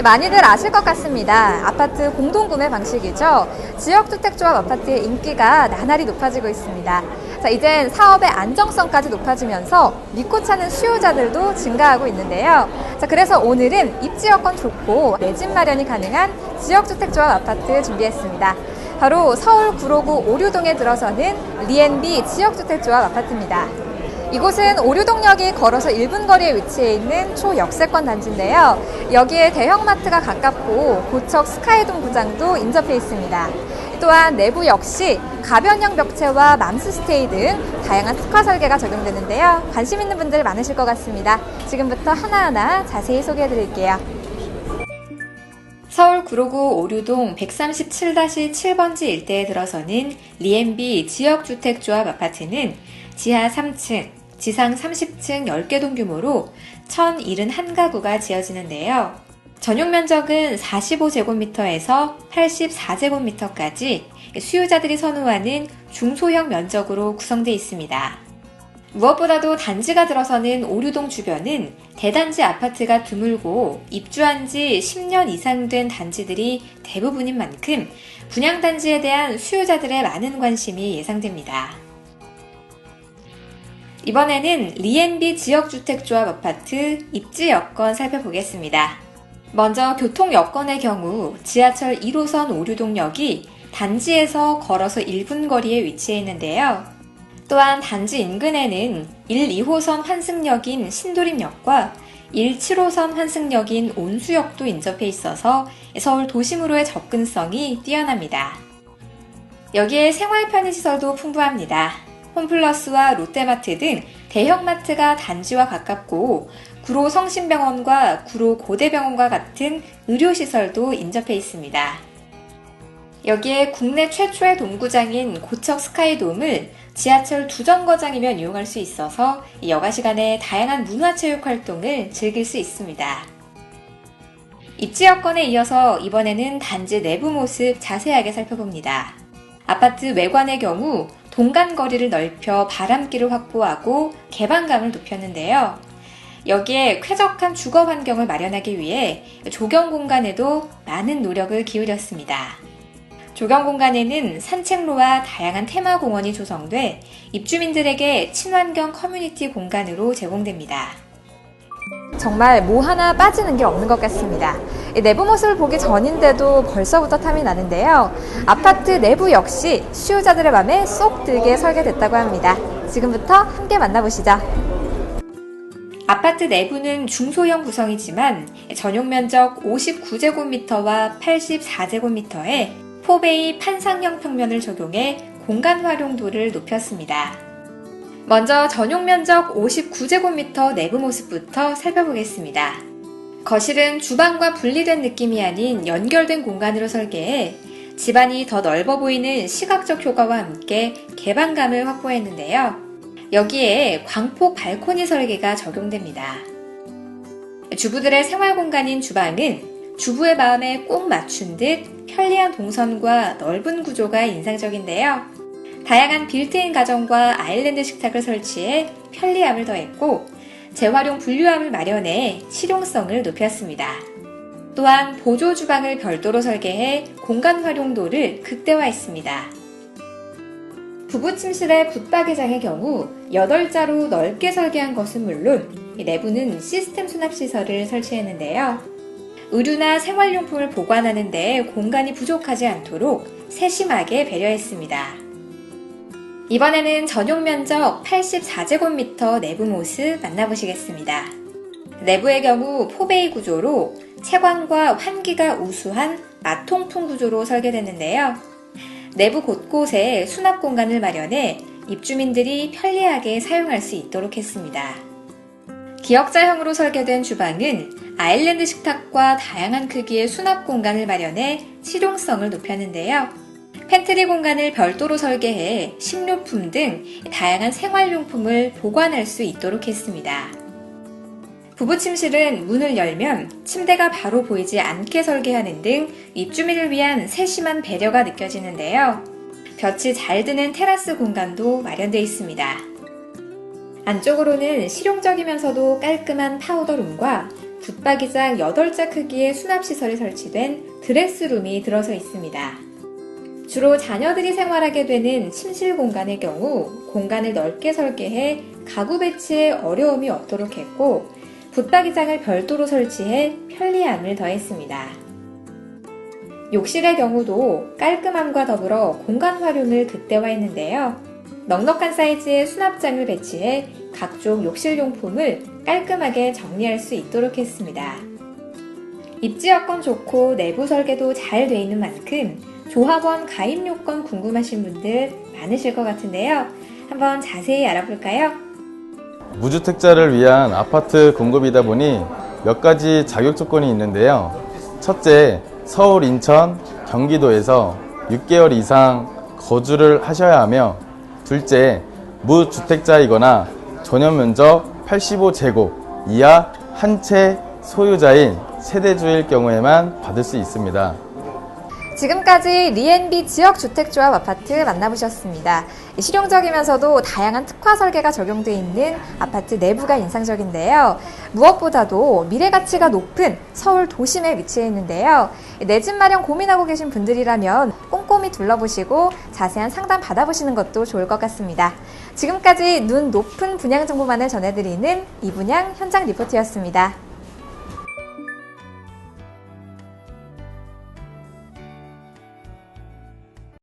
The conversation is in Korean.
많이들 아실 것 같습니다. 아파트 공동구매 방식이죠. 지역주택조합 아파트의 인기가 나날이 높아지고 있습니다. 자, 이젠 사업의 안정성까지 높아지면서 믿고 찾는 수요자들도 증가하고 있는데요. 자, 그래서 오늘은 입지 여건 좋고 내 집 마련이 가능한 지역주택조합 아파트 준비했습니다. 바로 서울 구로구 오류동에 들어서는 리앤비 지역주택조합 아파트입니다. 이곳은 오류동역이 걸어서 1분 거리에 위치해 있는 초역세권 단지인데요. 여기에 대형마트가 가깝고 고척 스카이돔 구장도 인접해 있습니다. 또한 내부 역시 가변형 벽체와 맘스 스테이 등 다양한 특화 설계가 적용되는데요. 관심 있는 분들 많으실 것 같습니다. 지금부터 하나하나 자세히 소개해 드릴게요. 서울 구로구 오류동 137-7번지 일대에 들어서는 리앤비 지역주택조합 아파트는 지하 3층, 지상 30층 10개 동 규모로 1071가구가 지어지는데요. 전용 면적은 45제곱미터에서 84제곱미터까지 수요자들이 선호하는 중소형 면적으로 구성되어 있습니다. 무엇보다도 단지가 들어서는 오류동 주변은 대단지 아파트가 드물고 입주한 지 10년 이상 된 단지들이 대부분인 만큼 분양단지에 대한 수요자들의 많은 관심이 예상됩니다. 이번에는 리앤비 지역주택조합 아파트 입지 여건 살펴보겠습니다. 먼저 교통 여건의 경우 지하철 1호선 오류동역이 단지에서 걸어서 1분 거리에 위치해 있는데요. 또한 단지 인근에는 1, 2호선 환승역인 신도림역과 1, 7호선 환승역인 온수역도 인접해 있어서 서울 도심으로의 접근성이 뛰어납니다. 여기에 생활 편의시설도 풍부합니다. 홈플러스와 롯데마트 등 대형마트가 단지와 가깝고 구로 성심병원과 구로 고대병원과 같은 의료시설도 인접해 있습니다. 여기에 국내 최초의 동구장인 고척 스카이돔을 지하철 두 정거장이면 이용할 수 있어서 여가 시간에 다양한 문화체육 활동을 즐길 수 있습니다. 입지 여건에 이어서 이번에는 단지 내부 모습 자세하게 살펴봅니다. 아파트 외관의 경우 동간 거리를 넓혀 바람길을 확보하고 개방감을 높였는데요. 여기에 쾌적한 주거 환경을 마련하기 위해 조경 공간에도 많은 노력을 기울였습니다. 조경 공간에는 산책로와 다양한 테마 공원이 조성돼 입주민들에게 친환경 커뮤니티 공간으로 제공됩니다. 정말 뭐 하나 빠지는 게 없는 것 같습니다. 내부 모습을 보기 전인데도 벌써부터 탐이 나는데요. 아파트 내부 역시 수요자들의 마음에 쏙 들게 설계됐다고 합니다. 지금부터 함께 만나보시죠. 아파트 내부는 중소형 구성이지만 전용 면적 59제곱미터와 84제곱미터에 포베이 판상형 평면을 적용해 공간 활용도를 높였습니다. 먼저 전용 면적 59제곱미터 내부 모습부터 살펴보겠습니다. 거실은 주방과 분리된 느낌이 아닌 연결된 공간으로 설계해 집안이 더 넓어 보이는 시각적 효과와 함께 개방감을 확보했는데요. 여기에 광폭 발코니 설계가 적용됩니다. 주부들의 생활 공간인 주방은 주부의 마음에 꼭 맞춘 듯 편리한 동선과 넓은 구조가 인상적인데요. 다양한 빌트인 가정과 아일랜드 식탁을 설치해 편리함을 더했고 재활용 분류함을 마련해 실용성을 높였습니다. 또한 보조 주방을 별도로 설계해 공간 활용도를 극대화했습니다. 부부 침실의 붙박이장의 경우 8자로 넓게 설계한 것은 물론 내부는 시스템 수납 시설을 설치했는데요. 의류나 생활용품을 보관하는 데 공간이 부족하지 않도록 세심하게 배려했습니다. 이번에는 전용 면적 84제곱미터 내부 모습 만나보시겠습니다. 내부의 경우 포베이 구조로 채광과 환기가 우수한 마통풍 구조로 설계됐는데요. 내부 곳곳에 수납 공간을 마련해 입주민들이 편리하게 사용할 수 있도록 했습니다. 기역자형으로 설계된 주방은 아일랜드 식탁과 다양한 크기의 수납 공간을 마련해 실용성을 높였는데요. 팬트리 공간을 별도로 설계해 식료품 등 다양한 생활용품을 보관할 수 있도록 했습니다. 부부 침실은 문을 열면 침대가 바로 보이지 않게 설계하는 등 입주민을 위한 세심한 배려가 느껴지는데요. 볕이 잘 드는 테라스 공간도 마련되어 있습니다. 안쪽으로는 실용적이면서도 깔끔한 파우더룸과 붙박이장 8자 크기의 수납시설이 설치된 드레스룸이 들어서 있습니다. 주로 자녀들이 생활하게 되는 침실 공간의 경우 공간을 넓게 설계해 가구 배치에 어려움이 없도록 했고 붙박이장을 별도로 설치해 편리함을 더했습니다. 욕실의 경우도 깔끔함과 더불어 공간 활용을 극대화했는데요. 넉넉한 사이즈의 수납장을 배치해 각종 욕실 용품을 깔끔하게 정리할 수 있도록 했습니다. 입지 여건 좋고 내부 설계도 잘 돼 있는 만큼 조합원 가입 요건 궁금하신 분들 많으실 것 같은데요. 한번 자세히 알아볼까요? 무주택자를 위한 아파트 공급이다 보니 몇 가지 자격 조건이 있는데요. 첫째, 서울, 인천, 경기도에서 6개월 이상 거주를 하셔야 하며, 둘째, 무주택자이거나 전용 면적 85제곱 이하 한 채 소유자인 세대주일 경우에만 받을 수 있습니다. 지금까지 리앤비 지역주택조합 아파트 만나보셨습니다. 실용적이면서도 다양한 특화 설계가 적용되어 있는 아파트 내부가 인상적인데요. 무엇보다도 미래 가치가 높은 서울 도심에 위치해 있는데요. 내 집 마련 고민하고 계신 분들이라면 꼼꼼히 둘러보시고 자세한 상담 받아보시는 것도 좋을 것 같습니다. 지금까지 눈 높은 분양 정보만을 전해드리는 이분양 현장 리포트였습니다.